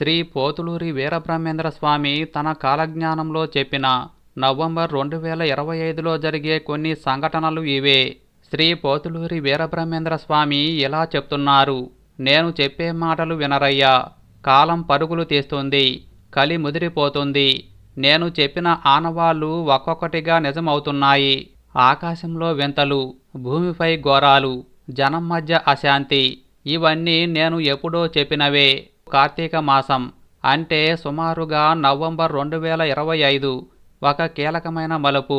శ్రీ పోతులూరి వీరబ్రహ్మేంద్ర స్వామి తన కాలజ్ఞానంలో చెప్పిన నవంబర్ రెండు వేల ఇరవై ఐదులో జరిగే కొన్ని సంఘటనలు ఇవే. శ్రీ పోతులూరి వీరబ్రహ్మేంద్ర స్వామి ఇలా చెప్తున్నారు. నేను చెప్పే మాటలు వినరయ్యా. కాలం పరుగులు తీస్తుంది. కలి ముదిరిపోతుంది. నేను చెప్పిన ఆనవాళ్ళు ఒక్కొక్కటిగా నిజమవుతున్నాయి. ఆకాశంలో వింతలు భూమిపై ఘోరాలు జనం మధ్య అశాంతి ఇవన్నీ నేను ఎప్పుడో చెప్పినవే. కార్తీక మాసం అంటే సుమారుగా నవంబర్ రెండు వేల ఇరవై ఐదు ఒక కీలకమైన మలుపు.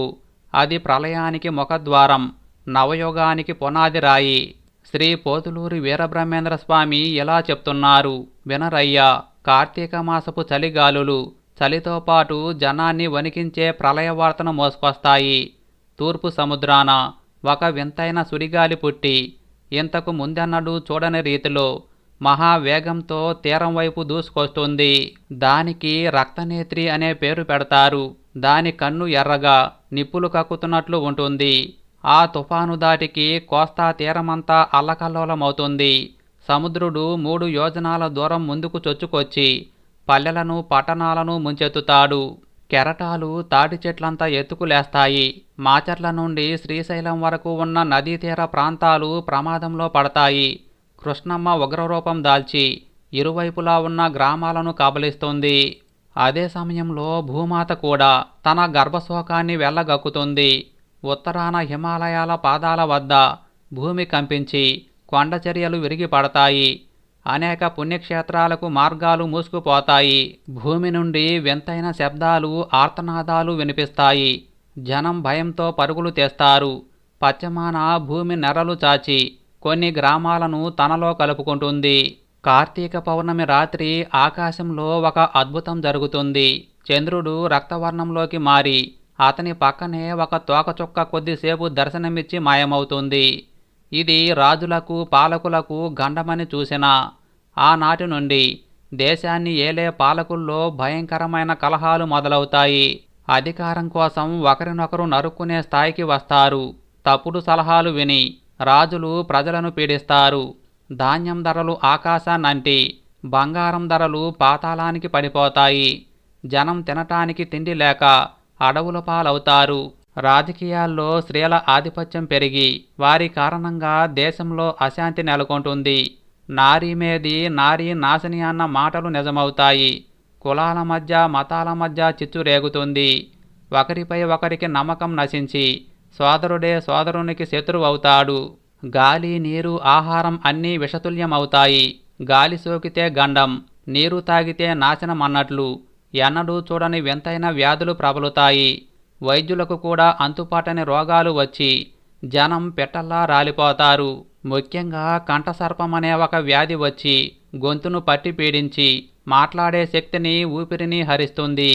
అది ప్రళయానికి ముఖద్వారం నవయుగానికి పునాది రాయి. శ్రీ పోతులూరి వీరబ్రహ్మేంద్ర స్వామి ఇలా చెప్తున్నారు. వినరయ్యా కార్తీక మాసపు చలిగాలులు చలితో పాటు జనాన్ని వణికించే ప్రళయ వార్తను మోసుకొస్తాయి. తూర్పు సముద్రాన ఒక వింతైన సుడిగాలి పుట్టి ఇంతకు ముందెన్నడూ చూడని రీతిలో మహావేగంతో తీరం వైపు దూసుకొస్తుంది. దానికి రక్తనేత్రి అనే పేరు పెడతారు. దాని కన్ను ఎర్రగా నిప్పులు కక్కుతున్నట్లు ఉంటుంది. ఆ తుఫాను దాటికి కోస్తా తీరమంతా అల్లకల్లోలమవుతుంది. సముద్రుడు మూడు యోజనాల దూరం ముందుకు చొచ్చుకొచ్చి పల్లెలను పట్టణాలను ముంచెత్తుతాడు. కెరటాలు తాటి చెట్లంతా ఎత్తుకులేస్తాయి. మాచర్ల నుండి శ్రీశైలం వరకు ఉన్న నదీ తీర ప్రాంతాలు ప్రమాదంలో పడతాయి. కృష్ణమ్మ ఉగ్రరూపం దాల్చి ఇరువైపులా ఉన్న గ్రామాలను కబలిస్తుంది. అదే సమయంలో భూమాత కూడా తన గర్భశోకాన్ని వెళ్ళగక్కుతుంది ఉత్తరాన హిమాలయాల పాదాల వద్ద భూమి కంపించి కొండచర్యలు విరిగి పడతాయి అనేక పుణ్యక్షేత్రాలకు మార్గాలు మూసుకుపోతాయి. భూమి నుండి వింతైన శబ్దాలు ఆర్తనాదాలు వినిపిస్తాయి. జనం భయంతో పరుగులు తెస్తారు. పశ్చిమాన భూమి నెరలు చాచి కొన్ని గ్రామాలను తనలో కలుపుకుంటుంది. కార్తీక పౌర్ణమి రాత్రి ఆకాశంలో ఒక అద్భుతం జరుగుతుంది. చంద్రుడు రక్తవర్ణంలోకి మారి అతని పక్కనే ఒక తోకచుక్క కొద్దిసేపు దర్శనమిచ్చి మాయమవుతుంది. ఇది రాజులకు పాలకులకు గండమని చూసిన ఆనాటి నుండి దేశాన్ని ఏలే పాలకుల్లో భయంకరమైన కలహాలు మొదలవుతాయి. అధికారం కోసం ఒకరినొకరు నరుక్కునే స్థాయికి వస్తారు. తప్పుడు సలహాలు విని రాజులు ప్రజలను పీడిస్తారు. ధాన్యం ధరలు ఆకాశాన్నంటి బంగారం ధరలు పాతాళానికి పడిపోతాయి. జనం తినటానికి తిండి లేక అడవుల పాలవుతారు. రాజకీయాల్లో స్త్రీల ఆధిపత్యం పెరిగి వారి కారణంగా దేశంలో అశాంతి నెలకొంటుంది. నారీ మేది నారీ నాశని అన్న మాటలు నిజమవుతాయి. కులాల మధ్య మతాల మధ్య చిచ్చు రేగుతుంది. ఒకరిపై ఒకరికి నమ్మకం నశించి సోదరుడే సోదరునికి శత్రువు అవుతాడు గాలి నీరు ఆహారం అన్నీ విషతుల్యమవుతాయి. గాలి సోకితే గండం నీరు తాగితే నాశనం అన్నట్లు ఎన్నడూ చూడని వింతైన వ్యాధులు ప్రబలుతాయి. వైద్యులకు కూడా అంతుపాటని రోగాలు వచ్చి జనం పెట్టల్లా రాలిపోతారు. ముఖ్యంగా కంఠసర్పం అనే ఒక వ్యాధి వచ్చి గొంతును పట్టి పీడించి మాట్లాడే శక్తిని ఊపిరిని హరిస్తుంది.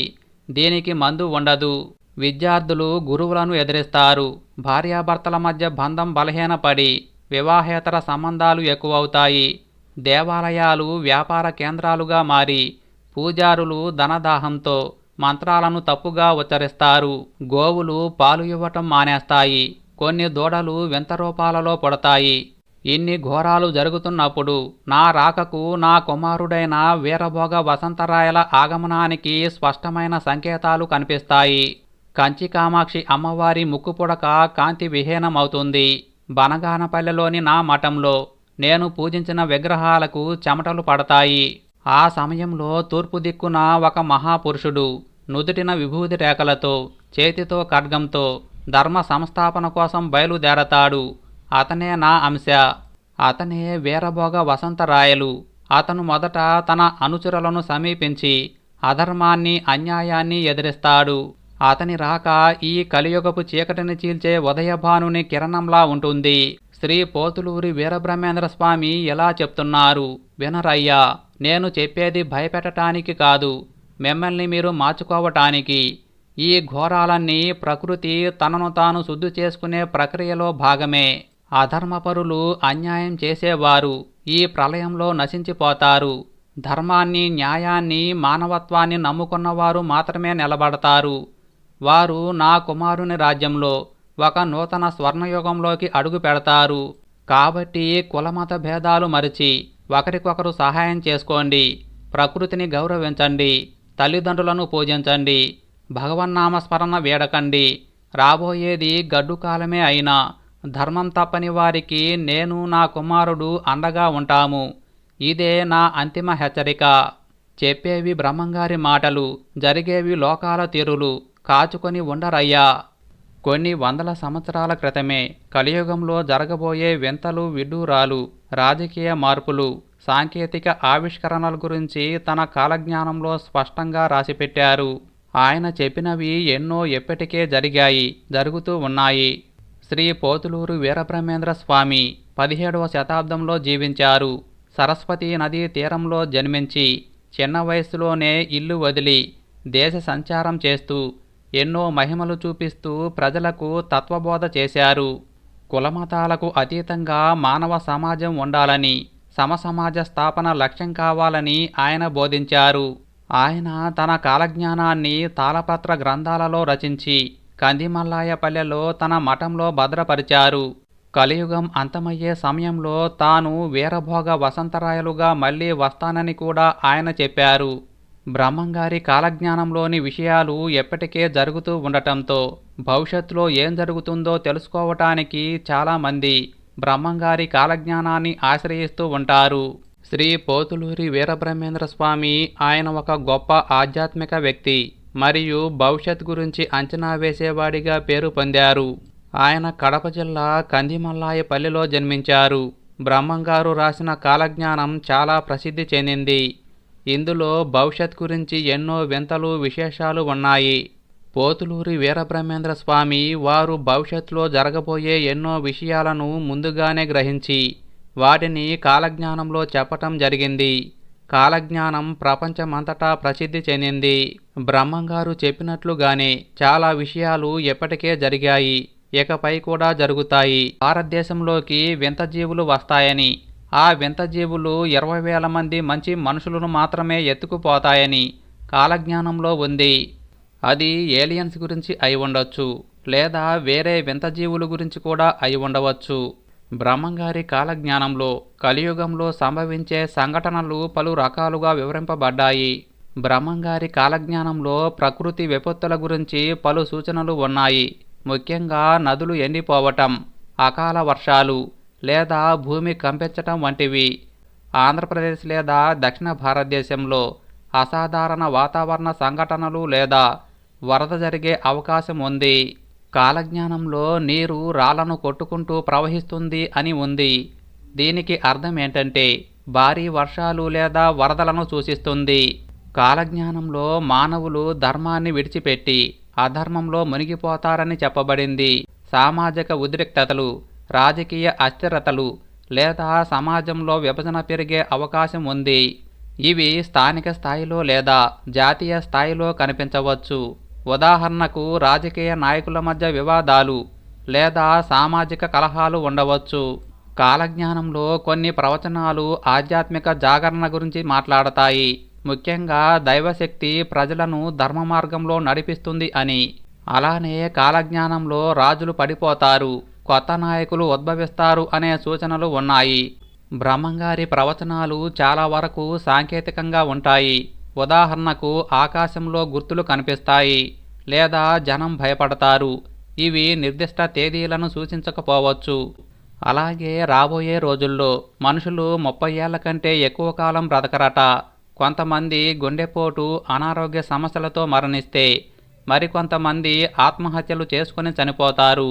దీనికి మందు ఉండదు. విద్యార్థులు గురువులను ఎదిరిస్తారు. భార్యాభర్తల మధ్య బంధం బలహీనపడి వివాహేతర సంబంధాలు ఎక్కువవుతాయి. దేవాలయాలు వ్యాపార కేంద్రాలుగా మారి పూజారులు ధనదాహంతో మంత్రాలను తప్పుగా ఉచ్చరిస్తారు. గోవులు పాలు ఇవ్వటం మానేస్తాయి. కొన్ని దూడలు వింత రూపాలలో పడతాయి. ఇన్ని ఘోరాలు జరుగుతున్నప్పుడు నా రాకకు నా కుమారుడైన వీరభోగ వసంతరాయల ఆగమనానికి స్పష్టమైన సంకేతాలు కనిపిస్తాయి. కంచి కామాక్షి అమ్మవారి ముక్కుపుడక కాంతి విహీనమవుతుంది. బనగానపల్లెలోని నా మఠంలో నేను పూజించిన విగ్రహాలకు చెమటలు పడతాయి. ఆ సమయంలో తూర్పు దిక్కున ఒక మహాపురుషుడు నుదుటిన విభూది రేఖలతో చేతితో ఖడ్గంతో ధర్మ సంస్థాపన కోసం బయలుదేరతాడు. అతనే నా అంశ. అతనే వీరభోగ వసంతరాయలు. అతను మొదట తన అనుచరులను సమీపించి అధర్మాన్ని అన్యాయాన్ని ఎదిరిస్తాడు. అతని రాక ఈ కలియుగపు చీకటిని చీల్చే ఉదయభానుని కిరణంలా ఉంటుంది. శ్రీ పోతులూరి వీరబ్రహ్మేంద్ర స్వామి ఎలా చెప్తున్నారు. వినరయ్యా నేను చెప్పేది భయపెట్టటానికి కాదు. మిమ్మల్ని మీరు మార్చుకోవటానికి. ఈ ఘోరాలన్నీ ప్రకృతి తనను తాను శుద్ధి చేసుకునే ప్రక్రియలో భాగమే. అధర్మపరులు అన్యాయం చేసేవారు. ఈ ప్రళయంలో నశించిపోతారు. ధర్మాన్ని న్యాయాన్ని మానవత్వాన్ని నమ్ముకున్నవారు మాత్రమే నిలబడతారు. వారు నా కుమారుని రాజ్యంలో ఒక నూతన స్వర్ణయుగంలోకి అడుగు పెడతారు. కాబట్టి కులమత భేదాలు మరిచి ఒకరికొకరు సహాయం చేసుకోండి. ప్రకృతిని గౌరవించండి. తల్లిదండ్రులను పూజించండి. భగవన్నామస్మరణ వేడకండి. రాబోయేది గడ్డు కాలమే అయినా ధర్మం తప్పని వారికి నేను నా కుమారుడు అండగా ఉంటాము. ఇదే నా అంతిమ హెచ్చరిక. చెప్పేవి బ్రహ్మంగారి మాటలు జరిగేవి లోకాల తీరులు కాచుకొని ఉండరయ్యా. కొన్ని వందల సంవత్సరాల క్రితమే కలియుగంలో జరగబోయే వింతలు విడ్డూరాలు రాజకీయ మార్పులు సాంకేతిక ఆవిష్కరణల గురించి తన కాలజ్ఞానంలో స్పష్టంగా రాసిపెట్టారు. ఆయన చెప్పినవి ఎన్నో ఎప్పటికే జరిగాయి జరుగుతూ ఉన్నాయి. శ్రీ పోతులూరు వీరబ్రహ్మేంద్ర స్వామి పదిహేడవ శతాబ్దంలో జీవించారు. సరస్వతి నదీ తీరంలో జన్మించి చిన్న వయసులోనే ఇల్లు వదిలి దేశ సంచారం చేస్తూ ఎన్నో మహిమలు చూపిస్తూ ప్రజలకు తత్వబోధ చేశారు. కులమతాలకు అతీతంగా మానవ సమాజం ఉండాలని సమసమాజ స్థాపన లక్ష్యం కావాలని ఆయన బోధించారు. ఆయన తన కాలజ్ఞానాన్ని తాళపత్ర గ్రంథాలలో రచించి కందిమల్లాయపల్లెలో తన మఠంలో భద్రపరిచారు. కలియుగం అంతమయ్యే సమయంలో తాను వీరభోగ వసంతరాయలుగా మళ్ళీ వస్తానని కూడా ఆయన చెప్పారు. బ్రహ్మంగారి కాలజ్ఞానంలోని విషయాలు ఎప్పటికే జరుగుతూ ఉండటంతో భవిష్యత్తులో ఏం జరుగుతుందో తెలుసుకోవటానికి చాలామంది బ్రహ్మంగారి కాలజ్ఞానాన్ని ఆశ్రయిస్తూ ఉంటారు. శ్రీ పోతులూరి వీరబ్రహ్మేంద్ర స్వామి ఆయన ఒక గొప్ప ఆధ్యాత్మిక వ్యక్తి మరియు భవిష్యత్ గురించి అంచనా వేసేవాడిగా పేరు పొందారు. ఆయన కడప జిల్లా కందిమల్లాయపల్లిలో జన్మించారు. బ్రహ్మంగారు రాసిన కాలజ్ఞానం చాలా ప్రసిద్ధి చెందింది. ఇందులో భవిష్యత్ గురించి ఎన్నో వింతలు విశేషాలు ఉన్నాయి. పోతులూరి వీరబ్రహ్మేంద్ర స్వామి వారు భవిష్యత్తులో జరగబోయే ఎన్నో విషయాలను ముందుగానే గ్రహించి వాటిని కాలజ్ఞానంలో చెప్పటం జరిగింది. కాలజ్ఞానం ప్రపంచమంతటా ప్రసిద్ధి చెందింది. బ్రహ్మంగారు చెప్పినట్లుగానే చాలా విషయాలు ఎప్పటికే జరిగాయి. ఇకపై కూడా జరుగుతాయి. భారతదేశంలోకి వింత జీవులు వస్తాయని ఆ వింత జీవులు ఇరవై వేల మంది మంచి మనుషులను మాత్రమే ఎత్తుకుపోతాయని కాలజ్ఞానంలో ఉంది. అది ఏలియన్స్ గురించి అయి ఉండొచ్చు లేదా వేరే వింత జీవుల గురించి కూడా అయి ఉండవచ్చు. బ్రహ్మంగారి కాలజ్ఞానంలో కలియుగంలో సంభవించే సంఘటనలు పలు రకాలుగా వివరింపబడ్డాయి. బ్రహ్మంగారి కాలజ్ఞానంలో ప్రకృతి విపత్తుల గురించి పలు సూచనలు ఉన్నాయి. ముఖ్యంగా నదులు ఎండిపోవటం అకాల వర్షాలు లేదా భూమి కంపించటం వంటివి. ఆంధ్రప్రదేశ్ లేదా దక్షిణ భారతదేశంలో అసాధారణ వాతావరణ సంఘటనలు లేదా వరద జరిగే అవకాశం ఉంది. కాలజ్ఞానంలో నీరు రాళ్ళను కొట్టుకుంటూ ప్రవహిస్తుంది అని ఉంది. దీనికి అర్థం ఏంటంటే భారీ వర్షాలు లేదా వరదలను సూచిస్తుంది. కాలజ్ఞానంలో మానవులు ధర్మాన్ని విడిచిపెట్టి అధర్మంలో మునిగిపోతారని చెప్పబడింది. సామాజిక ఉద్రిక్తతలు రాజకీయ అస్థిరతలు లేదా సమాజంలో విభజన పెరిగే అవకాశం ఉంది. ఇవి స్థానిక స్థాయిలో లేదా జాతీయ స్థాయిలో కనిపించవచ్చు. ఉదాహరణకు రాజకీయ నాయకుల మధ్య వివాదాలు లేదా సామాజిక కలహాలు ఉండవచ్చు. కాలజ్ఞానంలో కొన్ని ప్రవచనాలు ఆధ్యాత్మిక జాగరణ గురించి మాట్లాడతాయి. ముఖ్యంగా దైవశక్తి ప్రజలను ధర్మ మార్గంలో నడిపిస్తుంది అని. అలానే కాలజ్ఞానంలో రాజులు పడిపోతారు. కొత్త నాయకులు ఉద్భవిస్తారు అనే సూచనలు ఉన్నాయి. బ్రహ్మంగారి ప్రవచనాలు చాలా వరకు సాంకేతికంగా ఉంటాయి. ఉదాహరణకు ఆకాశంలో గుర్తులు కనిపిస్తాయి లేదా జనం భయపడతారు. ఇవి నిర్దిష్ట తేదీలను సూచించకపోవచ్చు. అలాగే రాబోయే రోజుల్లో మనుషులు ముప్పై ఏళ్ళ కంటే ఎక్కువ కాలం బ్రతకరట. కొంతమంది గుండెపోటు అనారోగ్య సమస్యలతో మరణిస్తే మరికొంతమంది ఆత్మహత్యలు చేసుకుని చనిపోతారు.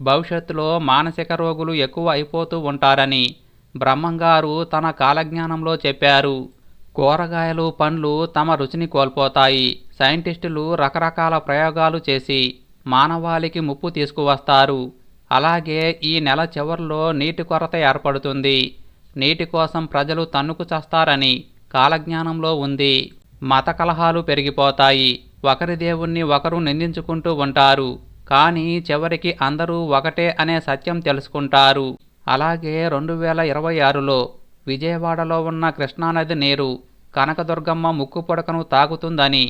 భవిష్యత్తులో మానసిక రోగులు ఎక్కువ అయిపోతూ ఉంటారని బ్రహ్మంగారు తన కాలజ్ఞానంలో చెప్పారు. కూరగాయలు పండ్లు తమ రుచిని కోల్పోతాయి. సైంటిస్టులు రకరకాల ప్రయోగాలు చేసి మానవాళికి ముప్పు తీసుకువస్తారు. అలాగే ఈ నెల చివరిలో నీటి కొరత ఏర్పడుతుంది. నీటి కోసం ప్రజలు తన్నుకు చస్తారని కాలజ్ఞానంలో ఉంది. మత కలహాలు పెరిగిపోతాయి. ఒకరి దేవుణ్ణి ఒకరు నిందించుకుంటూ ఉంటారు. కానీ చివరికి అందరూ ఒకటే అనే సత్యం తెలుసుకుంటారు. అలాగే రెండు వేల ఇరవై ఆరులో విజయవాడలో ఉన్న కృష్ణానది నీరు కనకదుర్గమ్మ ముక్కు పొడకను తాగుతుందని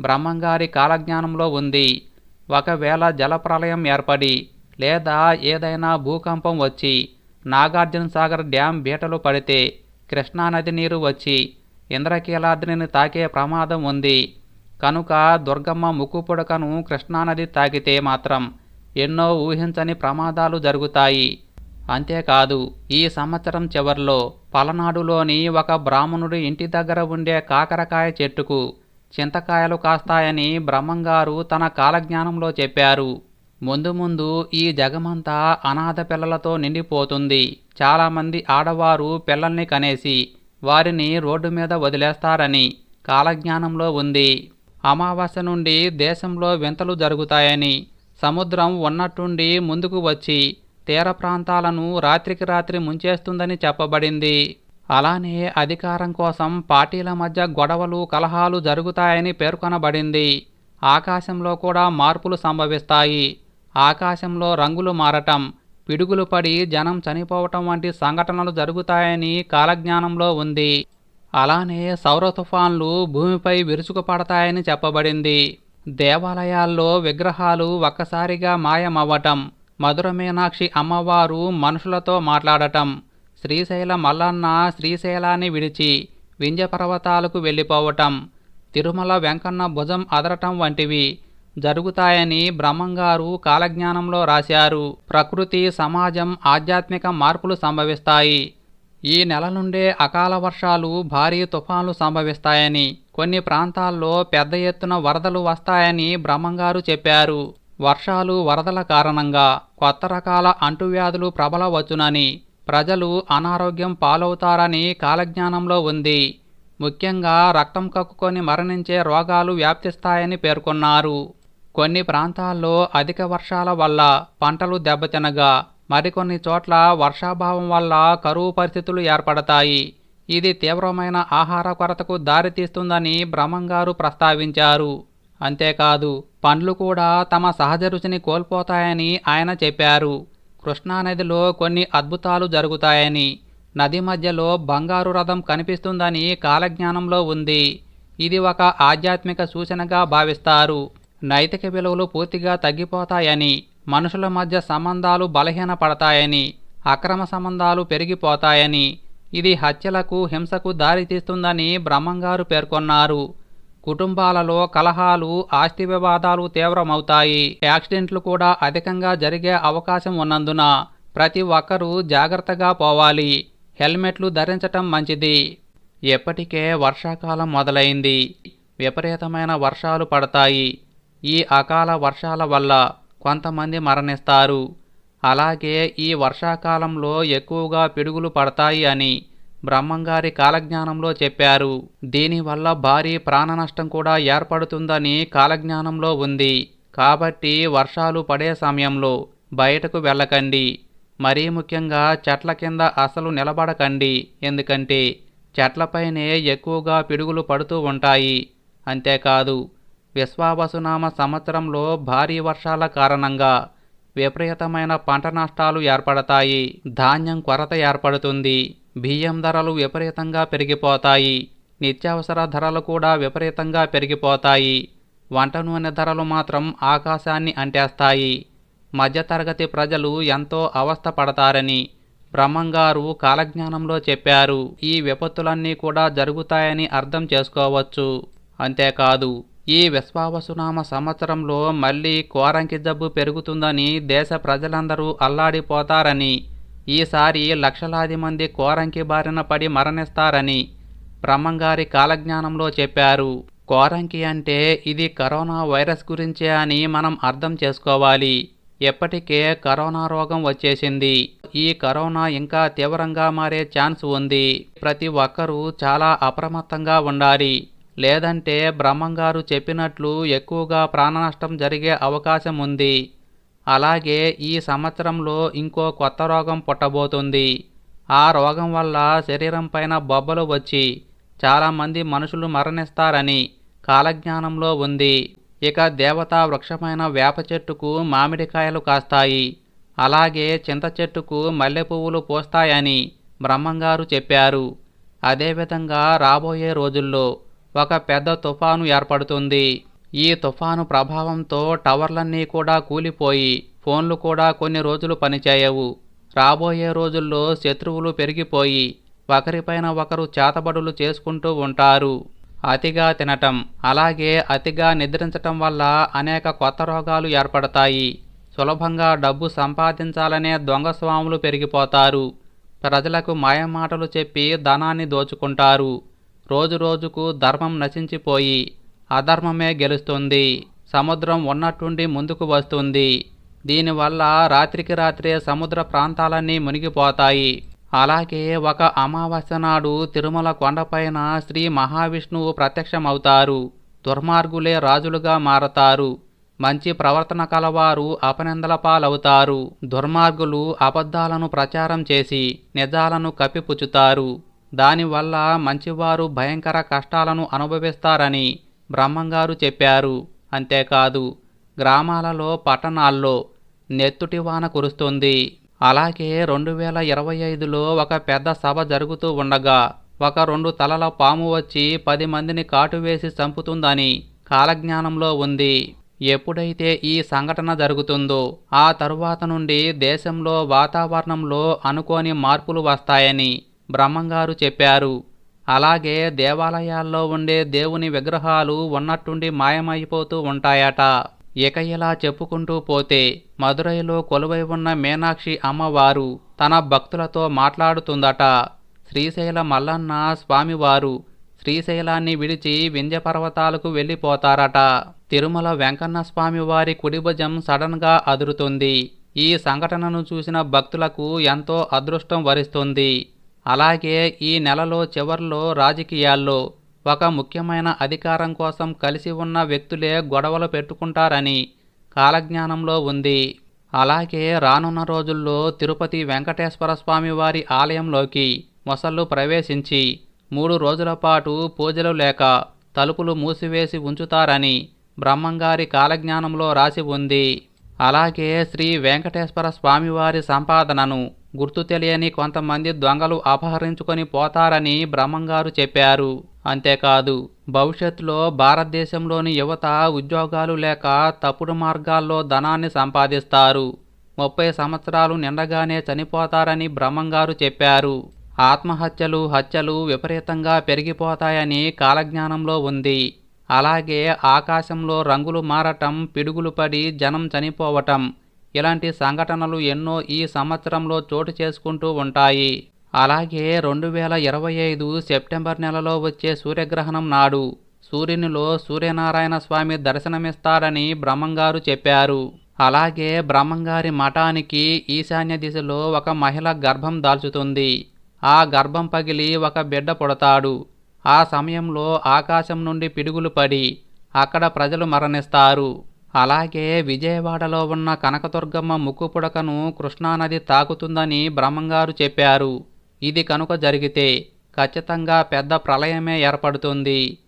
బ్రహ్మంగారి కాలజ్ఞానంలో ఉంది. ఒకవేళ జలప్రలయం ఏర్పడి లేదా ఏదైనా భూకంపం వచ్చి నాగార్జున సాగర్ డ్యాం బీటలు పడితే కృష్ణానది నీరు వచ్చి ఇంద్రకీలాద్రిని తాకే ప్రమాదం ఉంది. కనుక దుర్గమ్మ ముక్కుపుడకను కృష్ణానది తాకితే మాత్రం ఎన్నో ఊహించని ప్రమాదాలు జరుగుతాయి. అంతేకాదు ఈ సంవత్సరం చివర్లో పలనాడులోని ఒక బ్రాహ్మణుడి ఇంటి దగ్గర ఉండే కాకరకాయ చెట్టుకు చింతకాయలు కాస్తాయని బ్రహ్మంగారు తన కాలజ్ఞానంలో చెప్పారు. ముందు ముందు ఈ జగమంతా అనాథ పిల్లలతో నిండిపోతుంది. చాలామంది ఆడవారు పిల్లల్ని కనేసి వారిని రోడ్డు మీద వదిలేస్తారని కాలజ్ఞానంలో ఉంది. అమావాస్య నుండి దేశంలో వింతలు జరుగుతాయని సముద్రం ఉన్నట్టుండి ముందుకు వచ్చి తీర ప్రాంతాలను రాత్రికి రాత్రి ముంచేస్తుందని చెప్పబడింది. అలానే అధికారం కోసం పార్టీల మధ్య గొడవలు కలహాలు జరుగుతాయని పేర్కొనబడింది. ఆకాశంలో కూడా మార్పులు సంభవిస్తాయి. ఆకాశంలో రంగులు మారటం పిడుగులు పడి జనం చనిపోవటం వంటి సంఘటనలు జరుగుతాయని కాలజ్ఞానంలో ఉంది. అలానే సౌర తుఫాన్లు భూమిపై విరుచుకుపడతాయని చెప్పబడింది. దేవాలయాల్లో విగ్రహాలు ఒక్కసారిగా మాయమవ్వటం మధుర మీనాక్షి అమ్మవారు మనుషులతో మాట్లాడటం శ్రీశైల మల్లన్న శ్రీశైలాన్ని విడిచి వింజ పర్వతాలకు వెళ్ళిపోవటం తిరుమల వెంకన్న భుజం అదరటం వంటివి జరుగుతాయని బ్రహ్మంగారు కాలజ్ఞానంలో రాశారు. ప్రకృతి సమాజం ఆధ్యాత్మిక మార్పులు సంభవిస్తాయి. ఈ నెల నుండే అకాల వర్షాలు భారీ తుఫాన్లు సంభవిస్తాయని కొన్ని ప్రాంతాల్లో పెద్ద ఎత్తున వరదలు వస్తాయని బ్రహ్మంగారు చెప్పారు. వర్షాలు వరదల కారణంగా కొత్త రకాల అంటువ్యాధులు ప్రబలవచ్చునని ప్రజలు అనారోగ్యం పాలవుతారని కాలజ్ఞానంలో ఉంది. ముఖ్యంగా రక్తం కక్కుకొని మరణించే రోగాలు వ్యాప్తిస్తాయని పేర్కొన్నారు. కొన్ని ప్రాంతాల్లో అధిక వర్షాల వల్ల పంటలు దెబ్బతినగా మరికొన్ని చోట్ల వర్షాభావం వల్ల కరువు పరిస్థితులు ఏర్పడతాయి. ఇది తీవ్రమైన ఆహార కొరతకు దారితీస్తుందని బ్రహ్మంగారు ప్రస్తావించారు. అంతేకాదు పండ్లు కూడా తమ సహజ రుచిని కోల్పోతాయని ఆయన చెప్పారు. కృష్ణానదిలో కొన్ని అద్భుతాలు జరుగుతాయని నది మధ్యలో బంగారు రథం కనిపిస్తుందని కాలజ్ఞానంలో ఉంది. ఇది ఒక ఆధ్యాత్మిక సూచనగా భావిస్తారు. నైతిక విలువలు పూర్తిగా తగ్గిపోతాయని మనుషుల మధ్య సంబంధాలు బలహీనపడతాయని అక్రమ సంబంధాలు పెరిగిపోతాయని ఇది హత్యలకు హింసకు దారితీస్తుందని బ్రహ్మంగారు పేర్కొన్నారు. కుటుంబాలలో కలహాలు ఆస్తి వివాదాలు తీవ్రమవుతాయి. యాక్సిడెంట్లు కూడా అధికంగా జరిగే అవకాశం ఉన్నందున ప్రతి ఒక్కరూ జాగ్రత్తగా పోవాలి. హెల్మెట్లు ధరించటం మంచిది. ఎప్పటికే వర్షాకాలం మొదలైంది. విపరీతమైన వర్షాలు పడతాయి. ఈ అకాల వర్షాల వల్ల కొంతమంది మరణిస్తారు. అలాగే ఈ వర్షాకాలంలో ఎక్కువగా పిడుగులు పడతాయి అని బ్రహ్మంగారి కాలజ్ఞానంలో చెప్పారు. దీనివల్ల భారీ ప్రాణనష్టం కూడా ఏర్పడుతుందని కాలజ్ఞానంలో ఉంది. కాబట్టి వర్షాలు పడే సమయంలో బయటకు వెళ్ళకండి. మరీ ముఖ్యంగా చెట్ల కింద అసలు నిలబడకండి. ఎందుకంటే చెట్లపైనే ఎక్కువగా పిడుగులు పడుతూ ఉంటాయి. అంతేకాదు విశ్వావసునామ సంవత్సరంలో భారీ వర్షాల కారణంగా విపరీతమైన పంట నష్టాలు ఏర్పడతాయి. ధాన్యం కొరత ఏర్పడుతుంది. బియ్యం ధరలు విపరీతంగా పెరిగిపోతాయి. నిత్యావసర ధరలు కూడా విపరీతంగా పెరిగిపోతాయి. వంట నూనె ధరలు మాత్రం ఆకాశాన్ని అంటేస్తాయి. మధ్యతరగతి ప్రజలు ఎంతో అవస్థ పడతారని బ్రహ్మంగారు కాలజ్ఞానంలో చెప్పారు. ఈ విపత్తులన్నీ కూడా జరుగుతాయని అర్థం చేసుకోవచ్చు. అంతేకాదు ఈ విశ్వావసునామ సంవత్సరంలో మళ్ళీ కోరంకి జబ్బు పెరుగుతుందని దేశ ప్రజలందరూ అల్లాడిపోతారని ఈసారి లక్షలాది మంది కోరంకి బారిన పడి మరణిస్తారని బ్రహ్మంగారి కాలజ్ఞానంలో చెప్పారు. కోరంకి అంటే ఇది కరోనా వైరస్ గురించే అని మనం అర్థం చేసుకోవాలి. ఎప్పటికే కరోనా రోగం వచ్చేసింది. ఈ కరోనా ఇంకా తీవ్రంగా మారే ఛాన్స్ ఉంది. ప్రతి ఒక్కరూ చాలా అప్రమత్తంగా ఉండాలి. లేదంటే బ్రహ్మంగారు చెప్పినట్లు ఎక్కువగా ప్రాణనష్టం జరిగే అవకాశం ఉంది అలాగే ఈ సంవత్సరంలో ఇంకో కొత్త రోగం పుట్టబోతుంది. ఆ రోగం వల్ల శరీరం పైన బొబ్బలు వచ్చి చాలామంది మనుషులు మరణిస్తారని కాలజ్ఞానంలో ఉంది. ఇక దేవతా వృక్షమైన వేప చెట్టుకు మామిడికాయలు కాస్తాయి. అలాగే చింత చెట్టుకు మల్లె పువ్వులు పూస్తాయని బ్రహ్మంగారు చెప్పారు. అదేవిధంగా రాబోయే రోజుల్లో ఒక పెద్ద తుఫాను ఏర్పడుతుంది. ఈ తుఫాను ప్రభావంతో టవర్లన్నీ కూడా కూలిపోయి ఫోన్లు కూడా కొన్ని రోజులు పనిచేయవు. రాబోయే రోజుల్లో శత్రువులు పెరిగిపోయి ఒకరిపైన ఒకరు చేతబడులు చేసుకుంటూ ఉంటారు. అతిగా తినటం అలాగే అతిగా నిద్రించటం వల్ల అనేక కొత్త రోగాలు ఏర్పడతాయి. సులభంగా డబ్బు సంపాదించాలనే దొంగ స్వాములు పెరిగిపోతారు. ప్రజలకు మాయమాటలు చెప్పి ధనాన్ని దోచుకుంటారు. రోజురోజుకు ధర్మం నశించిపోయి అధర్మమే గెలుస్తుంది. సముద్రం ఉన్నట్టుండి ముందుకు వస్తుంది. దీనివల్ల రాత్రికి రాత్రే సముద్ర ప్రాంతాలన్నీ మునిగిపోతాయి. అలాగే ఒక అమావాస్య నాడు తిరుమల కొండపైన శ్రీ మహావిష్ణువు ప్రత్యక్షమవుతారు. దుర్మార్గులే రాజులుగా మారతారు. మంచి ప్రవర్తన కలవారు అపనిందల పాలవుతారు. దుర్మార్గులు అబద్ధాలను ప్రచారం చేసి నిజాలను కప్పిపుచ్చుతారు. దానివల్ల మంచివారు భయంకర కష్టాలను అనుభవిస్తారని బ్రహ్మంగారు చెప్పారు. అంతేకాదు గ్రామాలలో పట్టణాల్లో నెత్తుటి వాన కురుస్తుంది. అలాగే రెండు వేల ఇరవై ఐదులో ఒక పెద్ద సభ జరుగుతూ ఉండగా ఒక రెండు తలల పాము వచ్చి పది మందిని కాటువేసి చంపుతుందని కాలజ్ఞానంలో ఉంది. ఎప్పుడైతే ఈ సంఘటన జరుగుతుందో ఆ తరువాత నుండి దేశంలో వాతావరణంలో అనుకోని మార్పులు వస్తాయని బ్రహ్మంగారు చెప్పారు. అలాగే దేవాలయాల్లో ఉండే దేవుని విగ్రహాలు ఉన్నట్టుండి మాయమైపోతూ ఉంటాయట. ఇక ఇలా చెప్పుకుంటూ పోతే మదురైలో కొలువై ఉన్న మీనాక్షి అమ్మవారు తన భక్తులతో మాట్లాడుతుందట. శ్రీశైల మల్లన్న స్వామివారు శ్రీశైలాన్ని విడిచి వింధ్యపర్వతాలకు వెళ్ళిపోతారట. తిరుమల వెంకన్న స్వామివారి కుడిభుజం సడన్గా అదురుతుంది. ఈ సంఘటనను చూసిన భక్తులకు ఎంతో అదృష్టం వరిస్తుంది. అలాగే ఈ నెలలో చివర్లో రాజకీయాల్లో ఒక ముఖ్యమైన అధికారం కోసం కలిసి ఉన్న వ్యక్తులే గొడవలు పెట్టుకుంటారని కాలజ్ఞానంలో ఉంది. అలాగే రానున్న రోజుల్లో తిరుపతి వెంకటేశ్వర స్వామి వారి ఆలయంలోకి మొసళ్ళు ప్రవేశించి మూడు రోజుల పాటు పూజలు లేక తలుపులు మూసివేసి ఉంచుతారని బ్రహ్మంగారి కాలజ్ఞానంలో రాసి ఉంది. అలాగే శ్రీ వెంకటేశ్వర స్వామివారి సంపాదనను గుర్తు తెలియని కొంతమంది దొంగలు అపహరించుకొని పోతారని బ్రహ్మంగారు చెప్పారు. అంతేకాదు భవిష్యత్తులో భారతదేశంలోని యువత ఉద్యోగాలు లేక తప్పుడు మార్గాల్లో ధనాన్ని సంపాదిస్తారు. ముప్పై సంవత్సరాలు నిండగానే చనిపోతారని బ్రహ్మంగారు చెప్పారు. ఆత్మహత్యలు హత్యలు విపరీతంగా పెరిగిపోతాయని కాలజ్ఞానంలో ఉంది. అలాగే ఆకాశంలో రంగులు మారటం పిడుగులు పడి జనం చనిపోవటం ఇలాంటి సంఘటనలు ఎన్నో ఈ సంవత్సరంలో చోటు చేసుకుంటూ ఉంటాయి. అలాగే రెండు వేల ఇరవై ఐదు సెప్టెంబర్ నెలలో వచ్చే సూర్యగ్రహణం నాడు సూర్యునిలో సూర్యనారాయణ స్వామి దర్శనమిస్తాడని బ్రహ్మంగారు చెప్పారు. అలాగే బ్రహ్మంగారి మఠానికి ఈశాన్య దిశలో ఒక మహిళ గర్భం దాల్చుతుంది. ఆ గర్భం పగిలి ఒక బిడ్డ పుడతాడు. ఆ సమయంలో ఆకాశం నుండి పిడుగులు పడి అక్కడ ప్రజలు మరణిస్తారు. అలాగే విజయవాడలో ఉన్న కనకదుర్గమ్మ ముక్కు పుడకను కృష్ణానది తాకుతుందని బ్రహ్మంగారు చెప్పారు. ఇది కనుక జరిగితే ఖచ్చితంగా పెద్ద ప్రళయమే ఏర్పడుతుంది.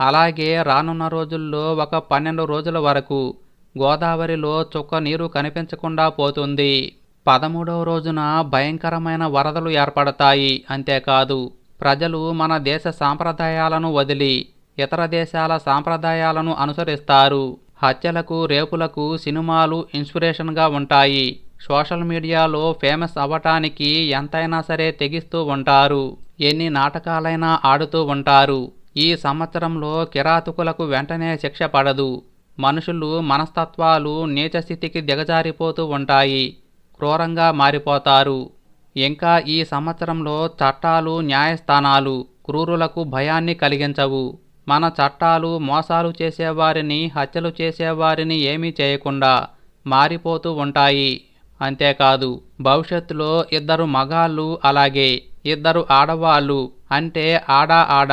అలాగే రానున్న రోజుల్లో ఒక పన్నెండు రోజుల వరకు గోదావరిలో చుక్క నీరు కనిపించకుండా పోతుంది. పదమూడవ రోజున భయంకరమైన వరదలు ఏర్పడతాయి. అంతేకాదు ప్రజలు మన దేశ సాంప్రదాయాలను వదిలి ఇతర దేశాల సాంప్రదాయాలను అనుసరిస్తారు. హత్యలకు రేపులకు సినిమాలు ఇన్స్పిరేషన్గా ఉంటాయి. సోషల్ మీడియాలో ఫేమస్ అవ్వటానికి ఎంతైనా సరే తెగిస్తూ ఉంటారు. ఎన్ని నాటకాలైనా ఆడుతూ ఉంటారు. ఈ సంవత్సరంలో కిరాతకులకు వెంటనే శిక్ష పడదు. మనుషులు మనస్తత్వాలు నీచస్థితికి దిగజారిపోతూ ఉంటాయి. క్రూరంగా మారిపోతారు. ఇంకా ఈ సంవత్సరంలో చట్టాలు న్యాయస్థానాలు క్రూరులకు భయాన్ని కలిగించవు. మన చట్టాలు మోసాలు చేసేవారిని హత్యలు చేసేవారిని ఏమీ చేయకుండా మారిపోతూ ఉంటాయి. అంతేకాదు భవిష్యత్తులో ఇద్దరు మగాళ్ళు అలాగే ఇద్దరు ఆడవాళ్ళు అంటే ఆడా ఆడ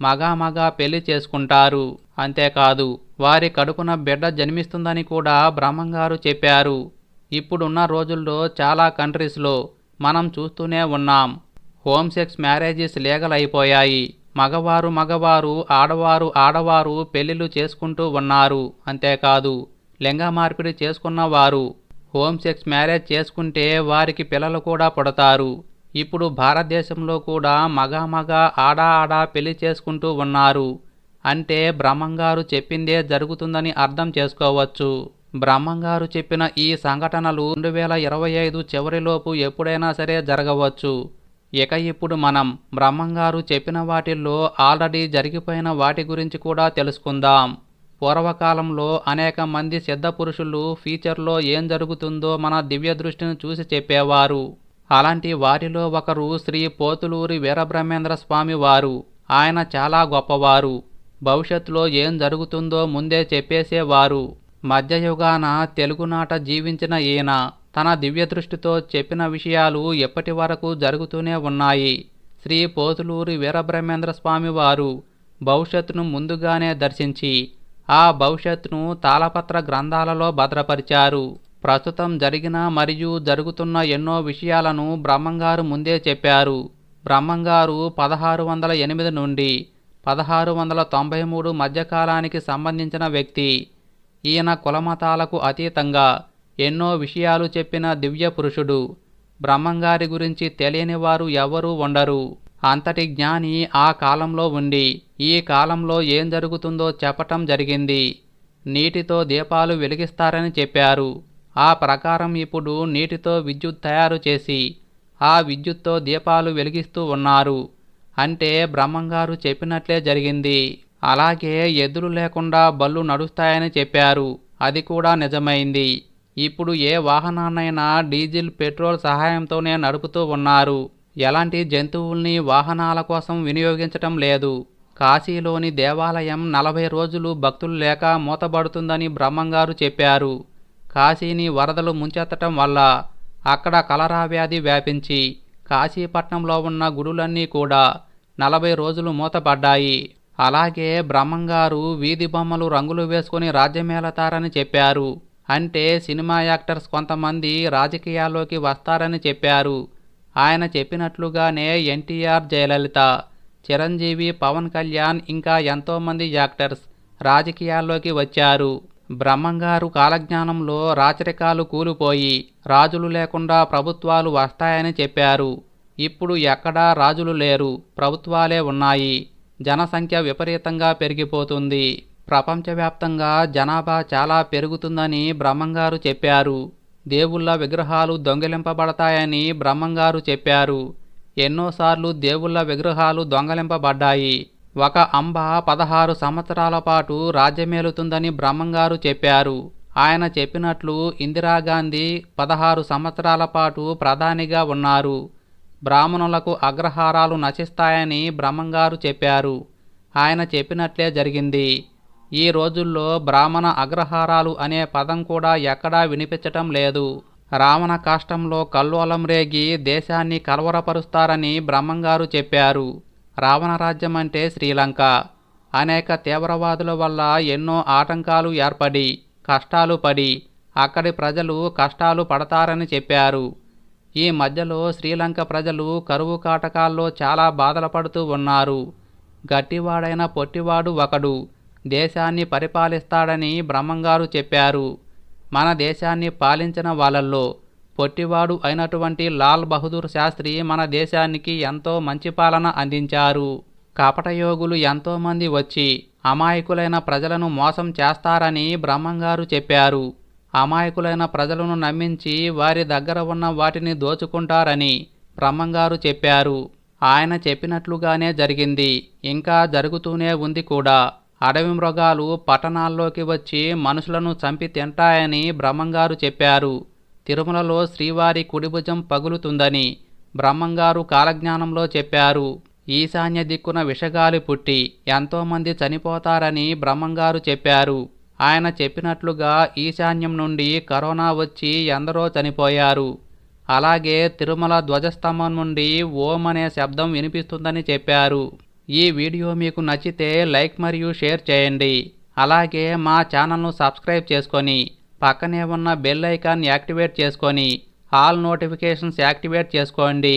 మగా మగా పెళ్ళి చేసుకుంటారు. అంతేకాదు వారి కడుపున బిడ్డ జన్మిస్తుందని కూడా బ్రహ్మంగారు చెప్పారు. ఇప్పుడున్న రోజుల్లో చాలా కంట్రీస్లో మనం చూస్తూనే ఉన్నాం. హోమ్ సెక్స్ మ్యారేజెస్ లీగల్ అయిపోయాయి. మగవారు మగవారు ఆడవారు ఆడవారు పెళ్ళిళ్ళు చేసుకుంటూ ఉన్నారు. అంతేకాదు లింగ మార్పిడి చేసుకున్న వారు హోమ్ సెక్స్ మ్యారేజ్ చేసుకుంటే వారికి పిల్లలు కూడా పుడతారు. ఇప్పుడు భారతదేశంలో కూడా మగ మగ ఆడ ఆడ పెళ్ళి చేసుకుంటూ ఉన్నారు. అంటే బ్రహ్మంగారు చెప్పిందే జరుగుతుందని అర్థం చేసుకోవచ్చు. బ్రహ్మంగారు చెప్పిన ఈ సంఘటనలు రెండు వేల ఇరవై ఐదు చివరిలోపు ఎప్పుడైనా సరే జరగవచ్చు. ఇక ఇప్పుడు మనం బ్రహ్మంగారు చెప్పిన వాటిల్లో ఆల్రెడీ జరిగిపోయిన వాటి గురించి కూడా తెలుసుకుందాం. పూర్వకాలంలో అనేక మంది సిద్ధ పురుషులు ఫ్యూచర్లో ఏం జరుగుతుందో మన దివ్య దృష్టిని చూసి చెప్పేవారు. అలాంటి వారిలో ఒకరు శ్రీ పోతులూరి వీరబ్రహ్మేంద్ర స్వామి వారు. ఆయన చాలా గొప్పవారు. భవిష్యత్తులో ఏం జరుగుతుందో ముందే చెప్పేసేవారు. మధ్యయుగాన తెలుగునాట జీవించిన ఈయన. తన దివ్యదృష్టితో చెప్పిన విషయాలు ఎప్పటి వరకు జరుగుతూనే ఉన్నాయి. శ్రీ పోతులూరి వీరబ్రహ్మేంద్ర స్వామి వారు భవిష్యత్తును ముందుగానే దర్శించి ఆ భవిష్యత్తును తాళపత్ర గ్రంథాలలో భద్రపరిచారు. ప్రస్తుతం జరిగిన మరియు జరుగుతున్న ఎన్నో విషయాలను బ్రహ్మంగారు ముందే చెప్పారు. బ్రహ్మంగారు పదహారు వందల ఎనిమిది నుండి పదహారు వందల తొంభై మూడు మధ్యకాలానికి సంబంధించిన వ్యక్తి. ఈయన కులమతాలకు అతీతంగా ఎన్నో విషయాలు చెప్పిన దివ్య పురుషుడు. బ్రహ్మంగారి గురించి తెలియని వారు ఎవరూ ఉండరు. అంతటి జ్ఞాని ఆ కాలంలో ఉండి ఈ కాలంలో ఏం జరుగుతుందో చెప్పటం జరిగింది. నీటితో దీపాలు వెలిగిస్తారని చెప్పారు. ఆ ప్రకారం ఇప్పుడు నీటితో విద్యుత్ తయారు చేసి ఆ విద్యుత్తో దీపాలు వెలిగిస్తూ ఉన్నారు. అంటే బ్రహ్మంగారు చెప్పినట్లే జరిగింది. అలాగే ఎదురు లేకుండా బళ్ళు నడుస్తాయని చెప్పారు. అది కూడా నిజమైంది. ఇప్పుడు ఏ వాహనాన్నైనా డీజిల్ పెట్రోల్ సహాయంతోనే నడుపుతూ ఉన్నారు. ఎలాంటి జంతువుల్ని వాహనాల కోసం వినియోగించటం లేదు. కాశీలోని దేవాలయం నలభై రోజులు భక్తులు లేక మూతబడుతుందని బ్రహ్మంగారు చెప్పారు. కాశీని వరదలు ముంచెత్తటం వల్ల అక్కడ కలరా వ్యాధి వ్యాపించి కాశీపట్నంలో ఉన్న గుడులన్నీ కూడా నలభై రోజులు మూతపడ్డాయి. అలాగే బ్రహ్మంగారు వీధి బొమ్మలు రంగులు వేసుకుని రాజ్యమేళతారని చెప్పారు. అంటే సినిమా యాక్టర్స్ కొంతమంది రాజకీయాల్లోకి వస్తారని చెప్పారు. ఆయన చెప్పినట్లుగానే ఎన్టీఆర్ జయలలిత చిరంజీవి పవన్ కళ్యాణ్ ఇంకా ఎంతోమంది యాక్టర్స్ రాజకీయాల్లోకి వచ్చారు. బ్రహ్మంగారు కాలజ్ఞానంలో రాచరికాలు కూలిపోయి రాజులు లేకుండా ప్రభుత్వాలు వస్తాయని చెప్పారు. ఇప్పుడు ఎక్కడా రాజులు లేరు ప్రభుత్వాలే ఉన్నాయి. జనసంఖ్య విపరీతంగా పెరిగిపోతుంది. ప్రపంచవ్యాప్తంగా జనాభా చాలా పెరుగుతుందని బ్రహ్మంగారు చెప్పారు. దేవుళ్ళ విగ్రహాలు దొంగిలింపబడతాయని బ్రహ్మంగారు చెప్పారు. ఎన్నోసార్లు దేవుళ్ళ విగ్రహాలు దొంగలింపబడ్డాయి. ఒక అంబ పదహారు సంవత్సరాల పాటు రాజ్యమేలుతుందని బ్రహ్మంగారు చెప్పారు. ఆయన చెప్పినట్లు ఇందిరాగాంధీ పదహారు సంవత్సరాల పాటు ప్రధానిగా ఉన్నారు. బ్రాహ్మణులకు అగ్రహారాలు నశిస్తాయని బ్రహ్మంగారు చెప్పారు. ఆయన చెప్పినట్లే జరిగింది. ఈ రోజుల్లో బ్రాహ్మణ అగ్రహారాలు అనే పదం కూడా ఎక్కడా వినిపించటం లేదు. రావణ కాష్టంలో కల్లోలం రేగి దేశాన్ని కలవరపరుస్తారని బ్రహ్మంగారు చెప్పారు. రావణ రాజ్యం అంటే శ్రీలంక. అనేక తీవ్రవాదుల వల్ల ఎన్నో ఆటంకాలు ఏర్పడి కష్టాలు పడి అక్కడి ప్రజలు కష్టాలు పడతారని చెప్పారు. ఈ మధ్యలో శ్రీలంక ప్రజలు కరువు కాటకాల్లో చాలా బాధలు పడుతూ ఉన్నారు. గట్టివాడైన పొట్టివాడు ఒకడు దేశాన్ని పరిపాలిస్తాడని బ్రహ్మంగారు చెప్పారు. మన దేశాన్ని పాలించిన వాళ్ళల్లో పొట్టివాడు అయినటువంటి లాల్ బహదూర్ శాస్త్రి మన దేశానికి ఎంతో మంచి పాలన అందించారు. కపటయోగులు ఎంతోమంది వచ్చి అమాయకులైన ప్రజలను మోసం చేస్తారని బ్రహ్మంగారు చెప్పారు. అమాయకులైన ప్రజలను నమ్మించి వారి దగ్గర ఉన్న వాటిని దోచుకుంటారని బ్రహ్మంగారు చెప్పారు. ఆయన చెప్పినట్లుగానే జరిగింది. ఇంకా జరుగుతూనే ఉంది కూడా. అడవి మృగాలు పట్టణాల్లోకి వచ్చి మనుషులను చంపి తింటాయని బ్రహ్మంగారు చెప్పారు. తిరుమలలో శ్రీవారి కుడిభుజం పగులుతుందని బ్రహ్మంగారు కాలజ్ఞానంలో చెప్పారు. ఈశాన్య దిక్కున విషగాలి పుట్టి ఎంతోమంది చనిపోతారని బ్రహ్మంగారు చెప్పారు. ఆయన చెప్పినట్లుగా ఈశాన్యం నుండి కరోనా వచ్చి ఎందరో చనిపోయారు. అలాగే తిరుమల ధ్వజస్తంభం నుండి ఓం అనే శబ్దం వినిపిస్తుందని చెప్పారు. ఈ వీడియో మీకు నచ్చితే లైక్ మరియు షేర్ చేయండి. అలాగే మా ఛానల్ను సబ్స్క్రైబ్ చేసుకొని పక్కనే ఉన్న బెల్ ఐకాన్ యాక్టివేట్ చేసుకొని ఆల్ నోటిఫికేషన్స్ యాక్టివేట్ చేసుకోండి.